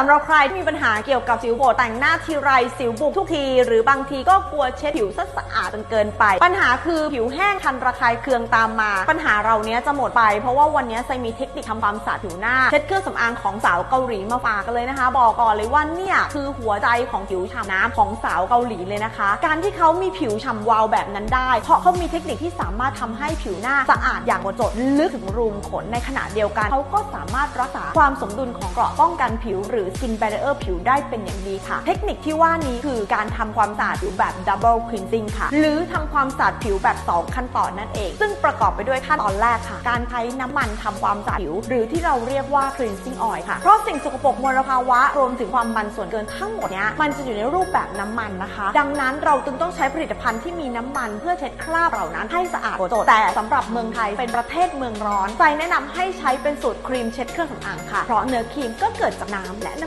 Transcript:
สำหรับใครที่มีปัญหาเกี่ยวกับสิวโผล่แต่งหน้าทีไรสิวบุกทุกที หรือบางทีก็กลัวเช็ดผิวซะสะอาดจนเกินไป ปัญหาคือผิวแห้งคันระคายเคืองตามมา ปัญหาเราเนี้ยจะหมดไป เพราะว่าวันนี้ไซมีเทคนิคทำความสะอาดผิวหน้า เช็ดเครื่องสำอางของสาวเกาหลีมาฝากกันเลยนะคะ บอกก่อนเลยว่าเนี่ยคือหัวใจของผิวฉ่ำน้ำของสาวเกาหลีเลยนะคะ การที่เขามีผิวฉ่ำวาวแบบนั้นได้ เพราะเขามีเทคนิคที่สามารถทำให้ผิวหน้าสะอาดอย่างหมดจดลึกถึงรูมขนในขณะเดียวกันเขาก็สามารถรักษาความสมดุลของเกราะป้องกันผิวหรือ skin barrier ผิวได้เป็นอย่างดีค่ะ เทคนิคที่ว่านี้คือการทำความสะอาดผิวแบบ double cleansing ค่ะ หรือทำความสะอาดผิวแบบ 2 ขั้นตอนนั่นเอง ซึ่งประกอบไปด้วยขั้นตอนแรกค่ะ การใช้น้ำมันทำความสะอาดผิว หรือที่เราเรียกว่า cleansing oil ค่ะ เพราะสิ่งสกปรกมลภาวะรวมถึงความมันส่วนเกินทั้งหมดเนี้ยมันจะอยู่ในรูปแบบน้ำมันนะคะ ดังนั้นเราจึงต้องใช้ผลิตภัณฑ์ที่มีน้ำมันเพื่อเช็ดคราบเหล่านั้นให้สะอาดหมดจดแต่สำหรับเมืองไทยเป็นประเทศเมืองร้อนใจแนะนำให้ใช้เป็นสูตรครีมเช็ดเครื่องสำอางค่ะเพราะเนื้อครีมก็เกิดจากน้ำและ